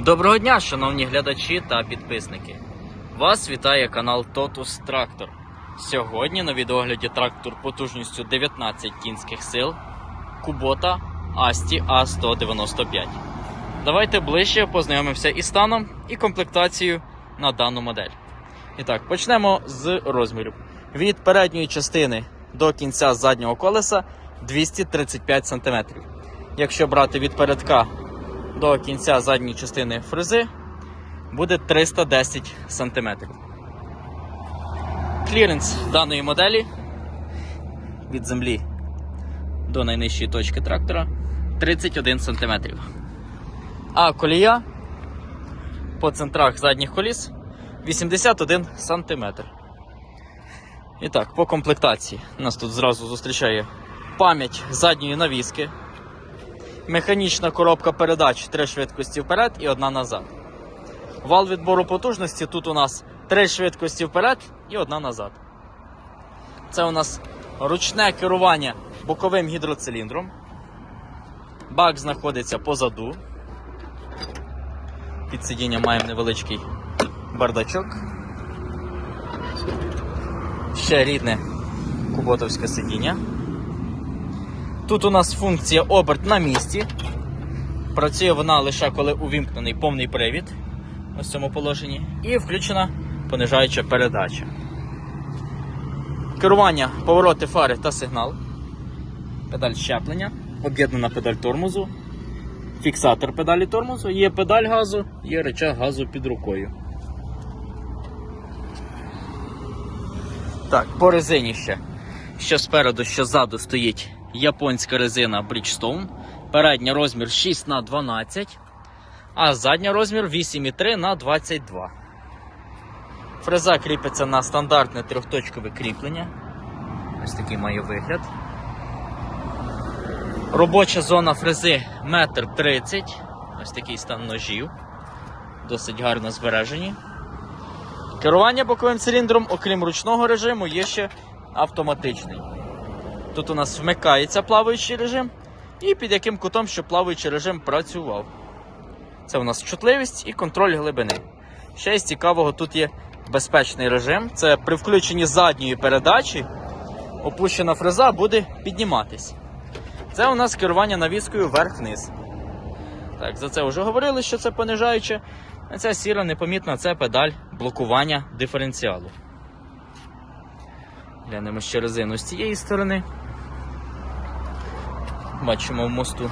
Доброго дня, шановні глядачі та підписники. Вас вітає канал Totus Tractor. Сьогодні на відеогляді трактор потужністю 19 кінських сил Kubota Asti A195. Давайте ближче познайомимося із станом і комплектацією на дану модель. І так, почнемо з розмірів. Від передньої частини до кінця заднього колеса 235 см. Якщо брати від передка до кінця задньої частини фрези буде 310 см. Кліренс даної моделі від землі до найнижчої точки трактора 31 см. А колія по центрах задніх коліс 81 см. І так, по комплектації нас тут зразу зустрічає пам'ять задньої навіски, Механічна коробка передач три швидкості вперед і одна назад. Вал відбору потужності тут у нас три швидкості вперед і одна назад. Це у нас ручне керування боковим гідроциліндром. Бак знаходиться позаду. Під сидінням маємо невеличкий бардачок. Ще рідне куботовське сидіння. Тут у нас функція оберт на місці. Працює вона лише коли увімкнений повний привід ось в цьому положенні. І включена понижаюча передача. Керування, повороти фари та сигнал. Педаль щеплення, об'єднана педаль тормозу, фіксатор педалі тормозу, є педаль газу, є речах газу під рукою. Так, по резині ще. Що спереду, що ззаду стоїть японська резина Bridgestone. Передня розмір 6 на 12 а задня розмір 8,3 на 22 Фреза кріпиться на стандартне трьохточкове кріплення. Ось такий має вигляд. Робоча зона фрези 1,30 м. Ось такий стан ножів. Досить гарно збережені. Керування боковим циліндром, окрім ручного режиму, є ще автоматичний. Тут у нас вмикається плаваючий режим, і під яким кутом, щоб плаваючий режим працював. Це у нас чутливість і контроль глибини. Ще із цікавого, тут є безпечний режим. Це при включенні задньої передачі опущена фреза буде підніматись. Це у нас керування навіскою вверх-вниз. Так, за це вже говорили, що це понижаюче. А ця сіра непомітна це педаль блокування диференціалу. Глянемо ще резину з цієї сторони. Бачимо в мосту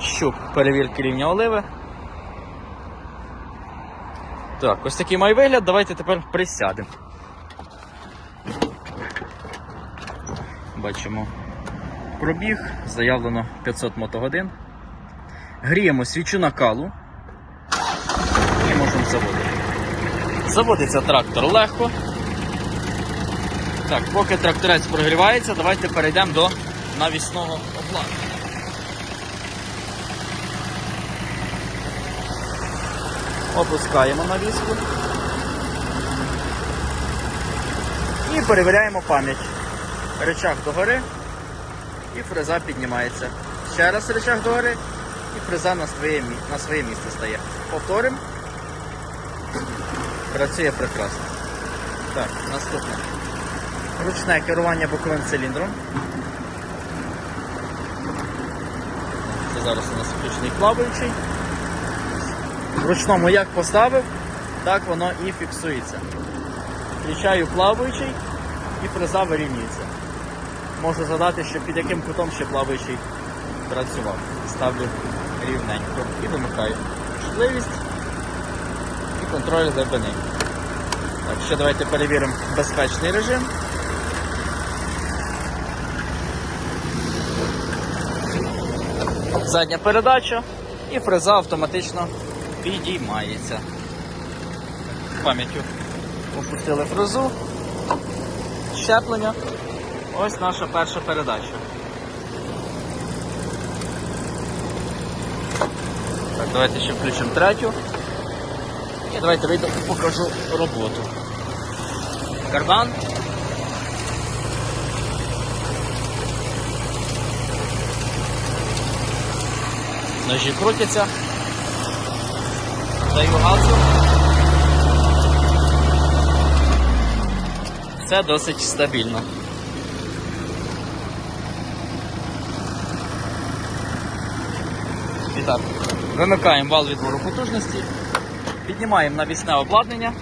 щуп перевірки рівня оливи. Так, ось такий має вигляд. Давайте тепер присядемо. Бачимо пробіг, заявлено 500 мотогодин. Гріємо свічу накалу і можемо заводити. Заводиться трактор легко. Так, поки тракторець прогрівається, давайте перейдемо до навісного обладнання. Опускаємо навіску і перевіряємо пам'ять. Речах догори і фреза піднімається. Ще раз речах догори і фреза на своє, на своє місце стає. Повторимо. Працює прекрасно. Так, наступне. Ручне керування боковим циліндром. Це зараз у нас включений плаваючий. В ручному як поставив, так воно і фіксується. Включаю плаваючий і фреза вирівнюється. Можу задати, що під яким кутом ще плаваючий працював. Ставлю рівненько і вимикаю. Чутливість і контроль глибини. Так, ще давайте перевіримо безпечний режим. Задня передача і фреза автоматично підіймається. Пам'яттю опустили фрезу, щеплення. Ось наша перша передача. Так, давайте ще включимо третю. І давайте вийду покажу роботу. Кардан. Ножі крутяться. Даю газу. Все досить стабільно. І так, вимикаємо вал відбору потужності, піднімаємо навісне обладнання.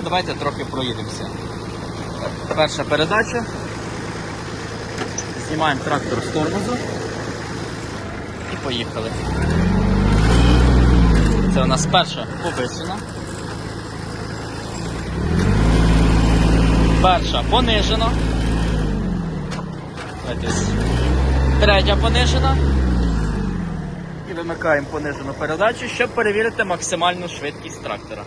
І давайте трохи проїдемося. Перша передача. Знімаємо трактор з тормозу. І поїхали. Це у нас перша повишена. Перша понижена. Третя понижена. І вимикаємо понижену передачу, щоб перевірити максимальну швидкість трактора.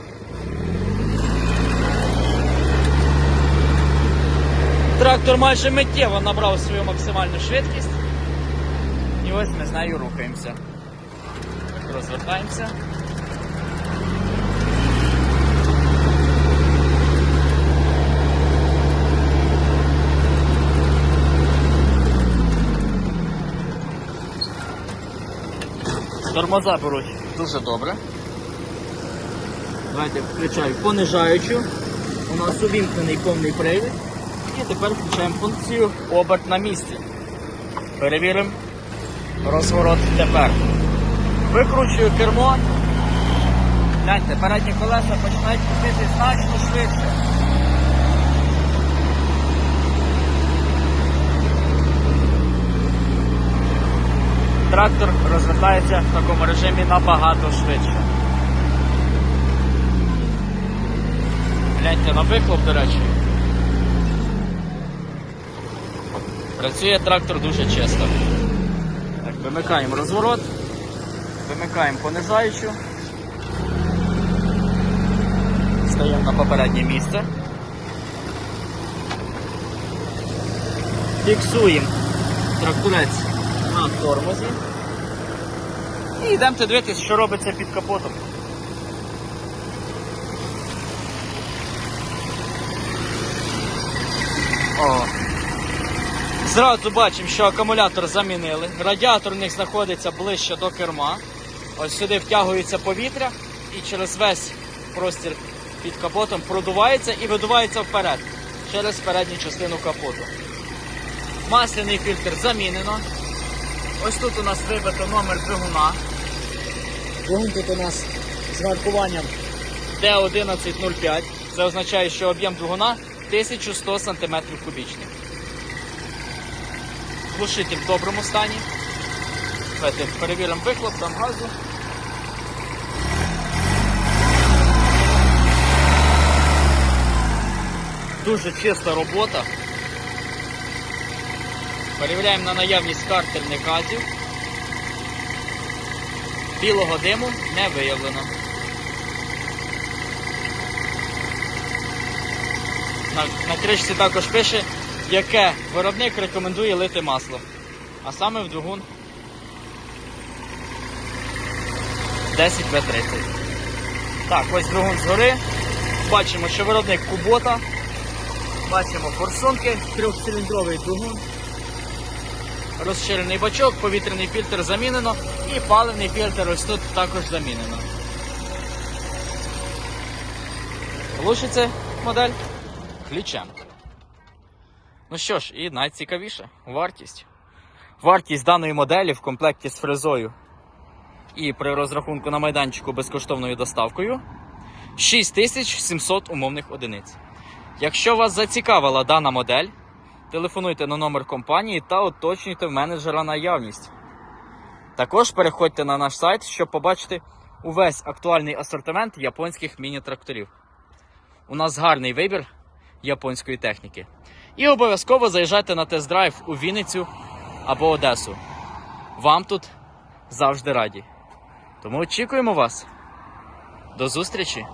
Трактор майже миттєво набрав свою максимальну швидкість. І ось ми з нею рухаємося. Розвертаємося. Тормоза беруть дуже добре. Давайте включаю понижаючу. У нас увімкнений повний привід. І тепер включаємо функцію оберт на місці. Перевіримо розворот тепер. Викручую кермо. Гляньте, передні колеса починають крутити значно швидше. Трактор розвертається в такому режимі набагато швидше. Гляньте на вихлоп, до речі. Працює трактор дуже чисто. Так, вимикаємо розворот, вимикаємо понижаючу. Стаємо на попереднє місце. Фіксуємо тракторець на тормозі. І йдемо дивитися, що робиться під капотом. О. Зразу бачимо, що акумулятор замінили. Радіатор у них знаходиться ближче до керма. Ось сюди втягується повітря і через весь простір під капотом продувається і видувається вперед через передню частину капоту. Масляний фільтр замінено. Ось тут у нас вибито номер двигуна. Двигун тут у нас з маркуванням D1105. Це означає, що об'єм двигуна 1100 см кубічних. Глушитель в доброму стані. Давайте перевіримо вихлоп, там газу. Дуже чиста робота. Перевіряємо на наявність картерних газів. Білого диму не виявлено. На, на кришці також пише, яке виробник рекомендує лити масло. А саме в двигун 10В30. Так, ось двигун згори. Бачимо, що виробник Кубота. Бачимо форсунки, трьохциліндровий двигун. Розширений бачок, повітряний фільтр замінено і паливний фільтр ось тут також замінено. Глушиться модель ключем. Ну що ж, і найцікавіше вартість. Вартість даної моделі в комплекті з фрезою і при розрахунку на майданчику безкоштовною доставкою 6700 умовних одиниць. Якщо вас зацікавила дана модель, телефонуйте на номер компанії та уточнюйте в менеджера наявність. Також переходьте на наш сайт, щоб побачити увесь актуальний асортимент японських міні-тракторів. У нас гарний вибір японської техніки. І обов'язково заїжджайте на тест-драйв у Вінницю або Одесу. Вам тут завжди раді. Тому очікуємо вас. До зустрічі!